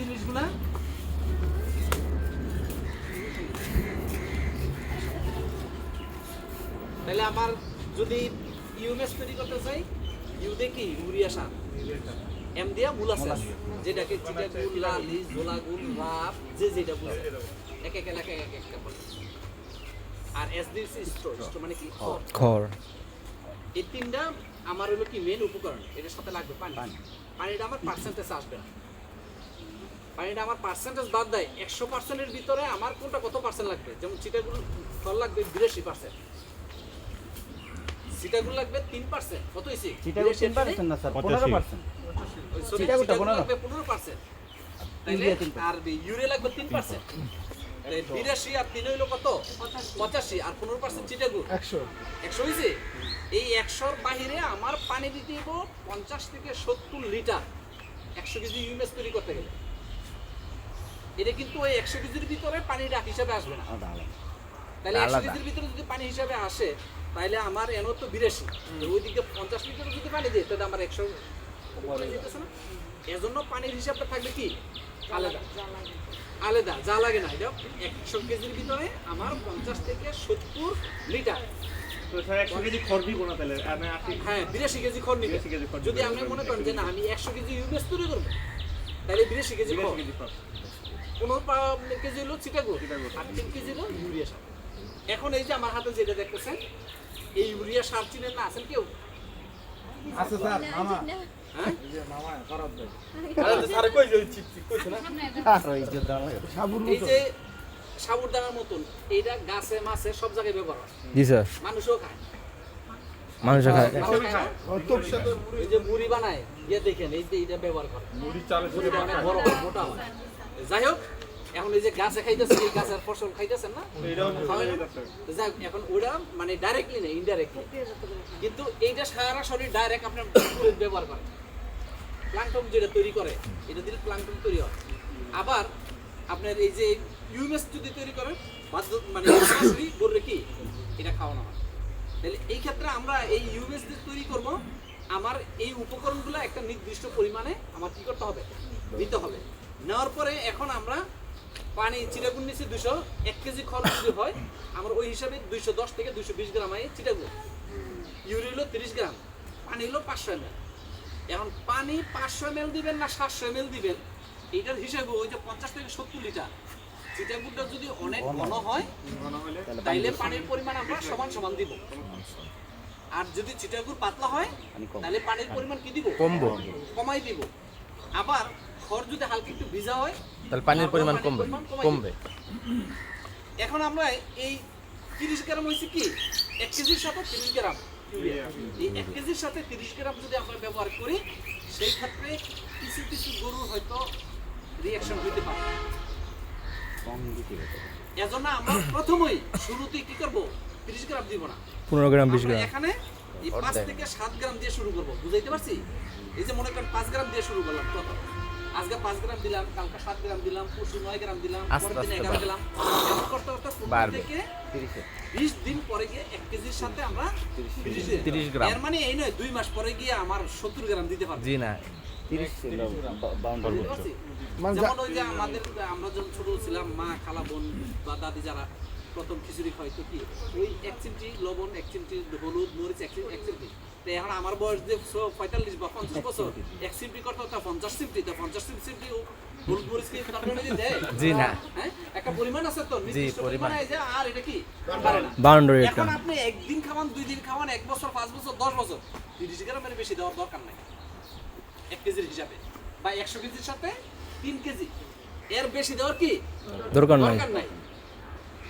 এই জিনিসগুলা তাহলে আমার যদি ইউএমএস তৈরি করতে চাই ইউ দেখি ইউরিয়া সার এম দিয়া মুলাসাস যেটাকে চিটাগুল লালি জোলাগুল রাপ যে যেটা বুঝে এক এক এলাকায় এক একটা বলে। আর এস দিয়েছি স্টোর স্টোর মানে কি? খড়। এই তিনটা আমার হলো কি মেন উপকরণ। এটার সাথে লাগবে পানি। পানিটা আমার পার্সেন্টেজ আসবে না। পানিটা আমার পার্সেন্টেজ বাদ দেয়। একশো পার্সেন্টের ভিতরে আমার কোনটা কত পার্সেন্ট লাগবে? যেমন চিটাগুলো ফল লাগবে বিরাশি পার্সেন্ট সিটাগুলো লাগবে তিন পার্সেন্ট কত হয়েছে? টেন পার্সেন্ট না স্যার পনেরো পার্সেন্ট। লাগবে পনেরো পার্সেন্ট আর ইউরিয়া লাগবে তিন পার্সেন্ট বিরাশি আর তিন হইল কত? পঁচাশি। আর পনেরো পার্সেন্ট চিটাগুড় একশো। একশো হয়েছে? এই একশোর বাহিরে আমার পানি দিতে পঞ্চাশ থেকে সত্তর লিটার। একশো কেজি ইউএস তৈরি করতে গেলে। এটা কিন্তু ওই একশো কেজির ভিতরে পানিটা হিসাবে আসবে না। তাহলে একশো কেজির ভিতরে যদি পানি হিসাবে আসে তাহলে আমার এনো তো বিরাশি। ওই দিকে পঞ্চাশ লিটার যদি পানি দিই তাহলে আমার একশো যেতেছে না? এজন্য পানির হিসাবটা থাকবে কি? আলাদা। আলাদা যা লাগে না। এটা একশো কেজির ভিতরে আমার পঞ্চাশ থেকে সত্তর লিটার। আমি হ্যাঁ বিরাশি কেজি খড় নিবে। 82 কেজি খড় যদি। আপনি মনে করেন যে না আমি একশো কেজি ইউএস তৈরি করব তাহলে বিরাশি কেজি বিরাশি কেজি খড়। পনেরো কেজি হলো চিটাগো। আর তিন কেজি হলো ইউরিয়া সার। এখন এই যে আমার হাতে যেটা দেখতেছেন এই ইউরিয়া সার চিনেন না আছেন কেউ? আচ্ছা স্যার মামা। হ্যাঁ? এই যে সাবুরদানার মতন। এইটা গাছে মাছে সব জায়গায় ব্যবহার হয়। জি স্যার। মানুষও খায়। মানুষ খায়। এই যে মুড়ি বানায় ইয়ে দেখেন এই যে এটা ব্যবহার করে। মুড়ি চালে মুড়িটা অনেক বড় মোটা হয়। যাই হোক এখন এই যে গাছে খাইতেছে এই গাছের ফসল খাইতেছেন না? যাই হোক, এখন ওটা মানে ডাইরেক্টলি না ইনডাইরেক্টলি কিন্তু এইটা সারা শরীর ডাইরেক্ট আপনার ব্যবহার করে। প্লান্টন যেটা তৈরি করে এটা দিলে প্লান্টন তৈরি হয়। আবার আপনার এই যে ইউএমএস যদি তৈরি করেন বাধ্য মানে সরাসরি বললে কি এটা খাওয়ানো হয়। তাহলে এই ক্ষেত্রে আমরা এই ইউএমএস দিয়ে তৈরি করব আমার এই উপকরণগুলো একটা নির্দিষ্ট পরিমাণে আমার কি করতে হবে নিতে হবে। নেওয়ার পরে এখন আমরা পানি চিটাগুন নিচ্ছি দুশো এক কেজি খরচ যদি হয় আমার ওই হিসাবে দুইশো দশ থেকে দুইশো বিশ গ্রাম হয় চিটাগুন ইউরি হলো তিরিশ গ্রাম পানি হলো পাঁচশো এম এখন পানি পাঁচশো এম দিবেন না সাতশো এম দিবেন এইটার হিসাবে ওই যে পঞ্চাশ থেকে সত্তর লিটার। চিটাগুনটা যদি অনেক ঘন হয় তাইলে পানির পরিমাণ আমরা সমান সমান দিব। আর যদি চিটাগুড় পাতলা হয় তাহলে পানির পরিমাণ কি দিব? কমবো। কমাই দিব। আবার খড় যদি হালকা একটু ভিজা হয় তাহলে পানির পরিমাণ কমবে কমবে। এখন আমরা এই তিরিশ গ্রাম হয়েছে কি? এক কেজির সাথে তিরিশ গ্রাম এই এক কেজির সাথে তিরিশ গ্রাম যদি আমরা ব্যবহার করি সেই ক্ষেত্রে কিছু কিছু গরুর হয়তো রিয়াকশন হইতে পারে। এজন্য আমরা প্রথমেই শুরুতেই কি করব? তিরিশ গ্রাম দিব না। পনেরো গ্রাম বিশ গ্রাম। এখানে এই পাঁচ থেকে সাত গ্রাম দিয়ে শুরু করব বুঝাইতে পারছি? এই যে মনে করেন পাঁচ গ্রাম দিয়ে শুরু করলাম কত আজকে পাঁচ গ্রাম দিলাম কালকে সাত গ্রাম দিলাম পরশু নয় গ্রাম দিলাম পরের দিন এগারো দিলাম। এমন করতে করতে পনেরো থেকে বিশ দিন পরে গিয়ে এক কেজির সাথে আমরা তিরিশ গ্রাম। এর মানে এই নয় দুই মাস পরে গিয়ে আমার সত্তর গ্রাম দিতে পারব। জি না পারছি? যেমন ওই যে আমাদের আমরা যখন ছোট ছিলাম মা খালা বোন বা দাদি যারা প্রথম খিচুড়ি খাইতো কি? ওই এক চিমটি লবণ এক চিমটি হলুদ মরিচ এক চিমটি এক চিমটি। তো এখন আমার বয়স যে পঁয়তাল্লিশ বা পঞ্চাশ বছর এক চিমটি করতে হতো পঞ্চাশ চিমটি তো পঞ্চাশ চিমটি হলুদ মরিচ কি দেয়? জি না। হ্যাঁ? একটা পরিমাণ আছে তো নির্দিষ্ট পরিমাণ। যে আর এটা কি? বাউন্ডারি এখন আপনি একদিন খাওয়ান দুই দিন খাওয়ান এক বছর পাঁচ বছর দশ বছর তিরিশ গ্রামের বেশি দেওয়ার দরকার নাই। এক কেজির হিসাবে। বা একশো কেজির সাথে তিন কেজি। এর বেশি দেওয়ার কি? দরকার নাই। দরকার নাই।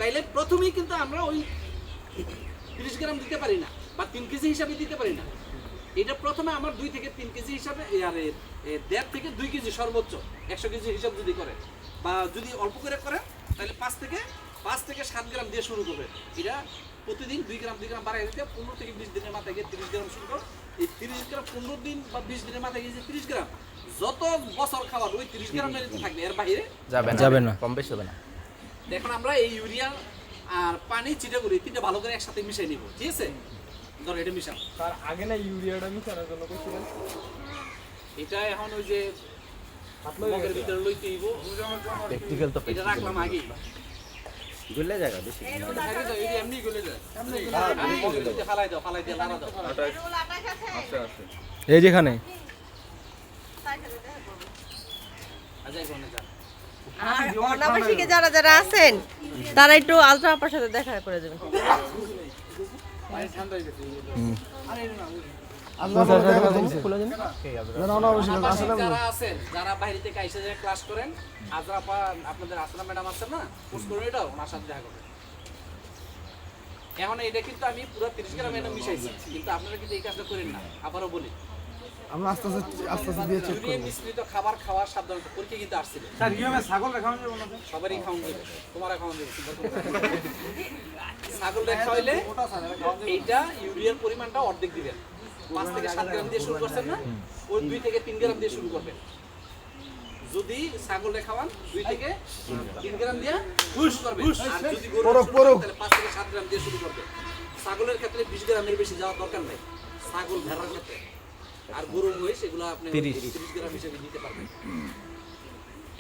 তাইলে প্রথমেই কিন্তু আমরা ওই তিরিশ গ্রাম দিতে পারি না বা তিন কেজি হিসাবে দিতে পারি না। এটা প্রথমে আমার দুই থেকে তিন কেজি হিসাবে আর দেড় থেকে দুই কেজি সর্বোচ্চ একশো কেজি হিসাব যদি করে বা যদি অল্প করে করে তাহলে পাঁচ থেকে পাঁচ থেকে সাত গ্রাম দিয়ে শুরু করবে। এটা প্রতিদিন দুই গ্রাম দুই গ্রাম বাড়াই দিতে পনেরো থেকে বিশ দিনের মাথায় গিয়ে তিরিশ গ্রাম শুরু করো। এই তিরিশ গ্রাম পনেরো দিন বা বিশ দিনের মাথায় গিয়ে যে তিরিশ গ্রাম যত বছর খাবার ওই তিরিশ গ্রামের থাকবে এর বাইরে যাবে না। যাবে না। কম বেশি হবে না। এখন আমরা এই ইউরিয়া আর পানি চিটাগুড়ি তিনটা ভালো করে একসাথে মিশিয়ে নিব ঠিক আছে? ধরো এটা মিশাও। তার আগে না ইউরিয়াটা মিশানোর জন্য কইছিলেন এটা এখন ওই যে মগের ভিতরে লইতে হইব। প্র্যাকটিক্যাল তো এটা রাখলাম আগে গুলে জায়গা বেশি। এমনি গলে যায়। আমি মগের ভিতরে ফালাই দাও ফালাই দিয়ে লাড়া দাও। এই যেখানে। আচ্ছা এখানে যা। আর অনাবাসিকে যারা যারা আছেন তারা একটু আলট্রা আপার সাথে দেখা করে দেবেন যারা বাইরে থেকে আইসা ক্লাস করেন আজরাপা আপনাদের আসরা ম্যাডাম আছেন না কোর্স করুন এটাও ওনার সাথে দেখা করবেন। এখন এটা কিন্তু আমি পুরো তিরিশ গ্রাম এটা মিশাইছি কিন্তু আপনারা কিন্তু এই কাজটা করেন না আবারও বলি। আমরা আস্তে আস্তে আস্তে আস্তে দিয়ে চেক যদি মিশ্রিত খাবার সাবধানতা পরীক্ষা কিন্তু আসছিল। স্যার ইউএমএ ছাগল যাবে না সবারই খাওয়ান তোমারা খাওয়ান না। ছাগল রেখা হইলে এইটা ইউরিয়ার পরিমাণটা অর্ধেক দিবেন। পাঁচ থেকে সাত গ্রাম দিয়ে শুরু করছেন না ওই দুই থেকে তিন গ্রাম দিয়ে শুরু করবেন। যদি ছাগল খাওয়ান দুই থেকে তিন গ্রাম দিয়ে পুশ করবেন। আর যদি গরু পরক, পরক। তাহলে পাঁচ থেকে সাত গ্রাম দিয়ে শুরু করবেন। ছাগলের ক্ষেত্রে বিশ গ্রামের বেশি যাওয়ার দরকার নাই। ছাগল ভেড়ার ক্ষেত্রে। আর গরু মহিষ এগুলো আপনি তিরিশ। গ্রাম হিসেবে নিতে পারবেন।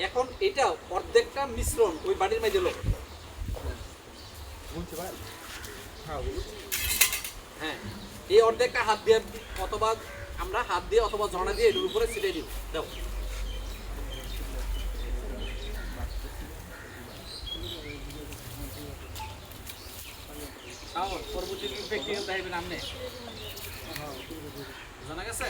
এখন এটা অর্ধেকটা মিশ্রণ ওই বাড়ির মাঝে লোক। হ্যাঁ এই অর্ধেকটা হাত দিয়ে অথবা আমরা হাত দিয়ে অথবা ঝর্ণা দিয়ে এটার উপরে ছিটে দিব। দাও শাওন, পরবর্তী ব্যক্তিগত দেখাইবেন আপনি জানা গেছে?